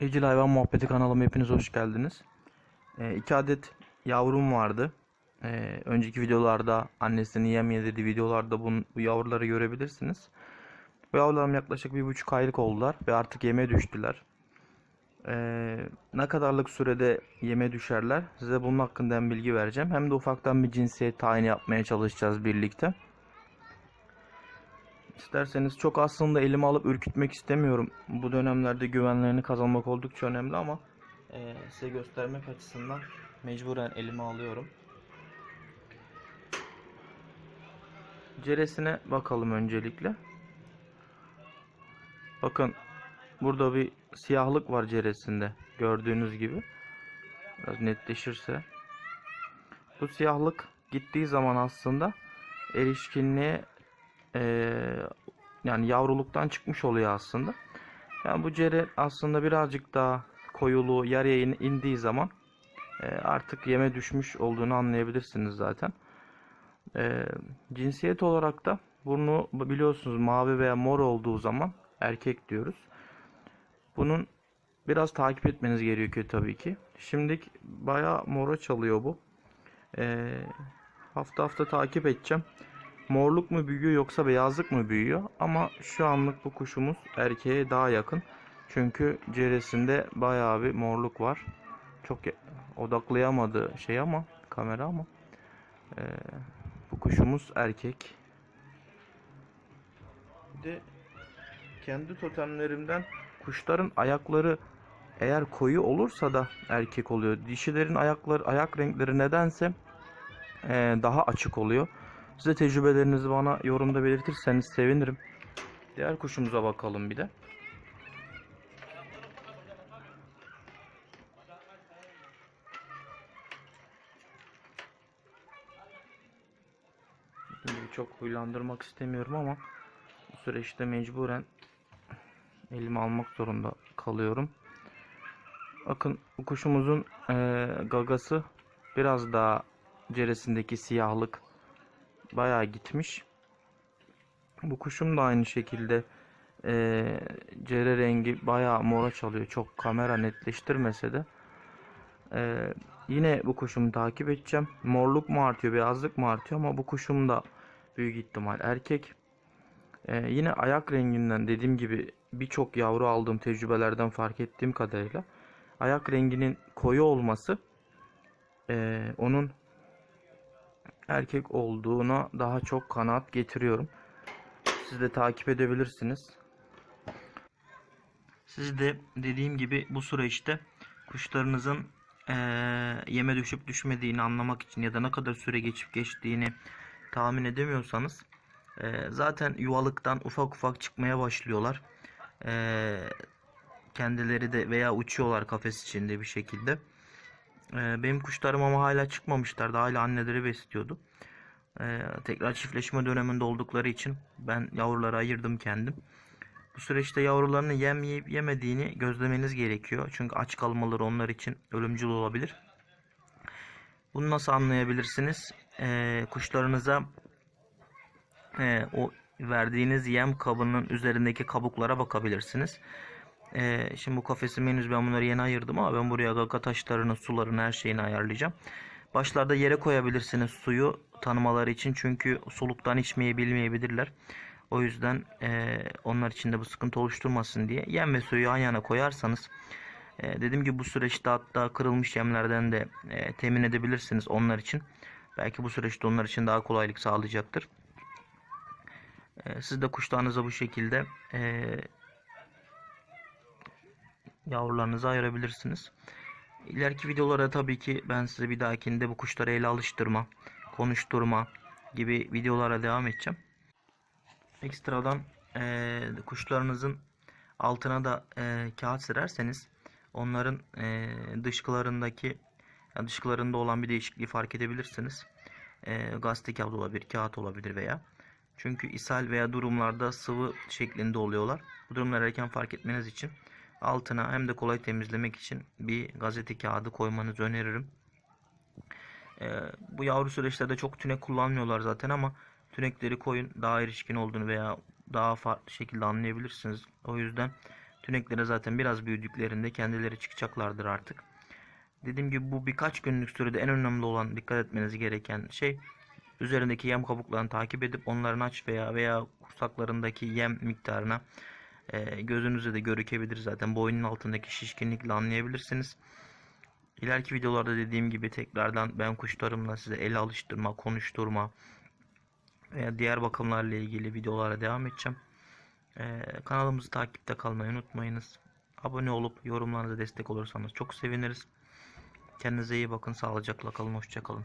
Evcil Hayvan Muhabbeti kanalıma hepiniz hoş geldiniz. Ee, iki adet yavrum vardı. Ee, önceki videolarda annesinin yem yedirdiği videolarda bunu, bu yavruları görebilirsiniz. Bu yavrularım yaklaşık bir buçuk aylık oldular ve artık yeme düştüler. Ee, ne kadarlık sürede yeme düşerler size bunun hakkında hem bilgi vereceğim. Hem de ufaktan bir cinsiyet tayini yapmaya çalışacağız birlikte. İsterseniz çok aslında elime alıp ürkütmek istemiyorum. Bu dönemlerde güvenlerini kazanmak oldukça önemli ama eee, size göstermek açısından mecburen elime alıyorum. Ceresine bakalım öncelikle. Bakın burada bir siyahlık var ceresinde gördüğünüz gibi. Biraz netleşirse. Bu siyahlık gittiği zaman aslında erişkinliğe eee, yani yavruluktan çıkmış oluyor aslında. Yani bu cere aslında birazcık daha koyuluğu yarıya in- indiği zaman eee, artık yeme düşmüş olduğunu anlayabilirsiniz zaten. Eee, cinsiyet olarak da burnu biliyorsunuz mavi veya mor olduğu zaman erkek diyoruz. Bunun biraz takip etmeniz gerekiyor tabii ki. Şimdilik bayağı mora çalıyor bu. Eee, hafta hafta takip edeceğim. Morluk mu büyüyor yoksa beyazlık mı büyüyor? Ama şu anlık bu kuşumuz erkeğe daha yakın. Çünkü ceresinde bayağı bir morluk var. Çok ya- odaklayamadı şey ama kamera ama eee, bu kuşumuz erkek. Bir de kendi totemlerimden kuşların ayakları eğer koyu olursa da erkek oluyor. Dişilerin ayakları ayak renkleri nedense eee, daha açık oluyor. Size tecrübelerinizi bana yorumda belirtirseniz sevinirim. Diğer kuşumuza bakalım bir de. Çok huylandırmak istemiyorum ama bu süreçte mecburen elime almak zorunda kalıyorum. Bakın bu kuşumuzun eee, gagası biraz daha ceresindeki siyahlık bayağı gitmiş. Bu kuşum da aynı şekilde eee cere rengi bayağı mora çalıyor. Çok kamera netleştirmese de. Eee, yine bu kuşumu takip edeceğim. Morluk mu artıyor, beyazlık mı artıyor ama bu kuşum da büyük ihtimal erkek. Eee, yine ayak renginden dediğim gibi birçok yavru aldığım tecrübelerden fark ettiğim kadarıyla ayak renginin koyu olması eee, onun erkek olduğuna daha çok kanaat getiriyorum. Siz de takip edebilirsiniz. Siz de dediğim gibi bu süreçte kuşlarınızın eee, yeme düşüp düşmediğini anlamak için ya da ne kadar süre geçip geçtiğini tahmin edemiyorsanız eee, zaten yuvalıktan ufak ufak çıkmaya başlıyorlar. Eee, kendileri de veya uçuyorlar kafes içinde bir şekilde. Ee, benim kuşlarım ama hala çıkmamışlardı. Hala anneleri besliyordu. Ee, tekrar çiftleşme döneminde oldukları için ben yavruları ayırdım kendim. Bu süreçte yavrularını yem yiyip yemediğini gözlemeniz gerekiyor. Çünkü aç kalmaları onlar için ölümcül olabilir. Bunu nasıl anlayabilirsiniz? Ee, kuşlarınıza e, o verdiğiniz yem kabının üzerindeki kabuklara bakabilirsiniz. Ee, şimdi bu kafesimi henüz ben bunları yeni ayırdım ama ben buraya gaga taşlarını, sularını, her şeyini ayarlayacağım. Başlarda yere koyabilirsiniz suyu tanımaları için çünkü soluktan içmeyi bilmeyebilirler. O yüzden e, onlar için de bu sıkıntı oluşturmasın diye yem ve suyu yan yana koyarsanız e, dediğim gibi bu süreçte hatta kırılmış yemlerden de e, temin edebilirsiniz onlar için. Belki bu süreçte onlar için daha kolaylık sağlayacaktır. E, siz de kuşlarınıza bu şekilde e, yavrularınızı ayırabilirsiniz. İleriki videolara tabii ki ben size bir dahakinde bu kuşları ele alıştırma, konuşturma gibi videolara devam edeceğim. Ekstradan eee, kuşlarınızın altına da eee, kağıt sererseniz onların eee, dışkılarındaki yani dışkılarında olan bir değişikliği fark edebilirsiniz. Eee gazete kağıdı olabilir, kağıt olabilir veya. Çünkü ishal veya durumlarda sıvı şeklinde oluyorlar. Bu durumları erken fark etmeniz için altına hem de kolay temizlemek için bir gazete kağıdı koymanızı öneririm. Ee, bu yavru süreçlerde çok tünek kullanmıyorlar zaten ama tünekleri koyun daha erişkin olduğunu veya daha farklı şekilde anlayabilirsiniz. O yüzden Tüneklere zaten biraz büyüdüklerinde kendileri çıkacaklardır artık. Dediğim gibi bu birkaç günlük sürede en önemli olan dikkat etmeniz gereken şey üzerindeki yem kabuklarını takip edip onların aç veya veya kursaklarındaki yem miktarına e, gözünüzde de görükebilir zaten boynun altındaki şişkinlikle anlayabilirsiniz. İleriki videolarda dediğim gibi tekrardan ben kuşlarımla size ele alıştırma, konuşturma veya diğer bakımlarla ilgili videolara devam edeceğim. Ee, kanalımızı takipte kalmayı unutmayınız. Abone olup yorumlarınıza destek olursanız çok seviniriz. Kendinize iyi bakın, sağlıcakla kalın, hoşça kalın.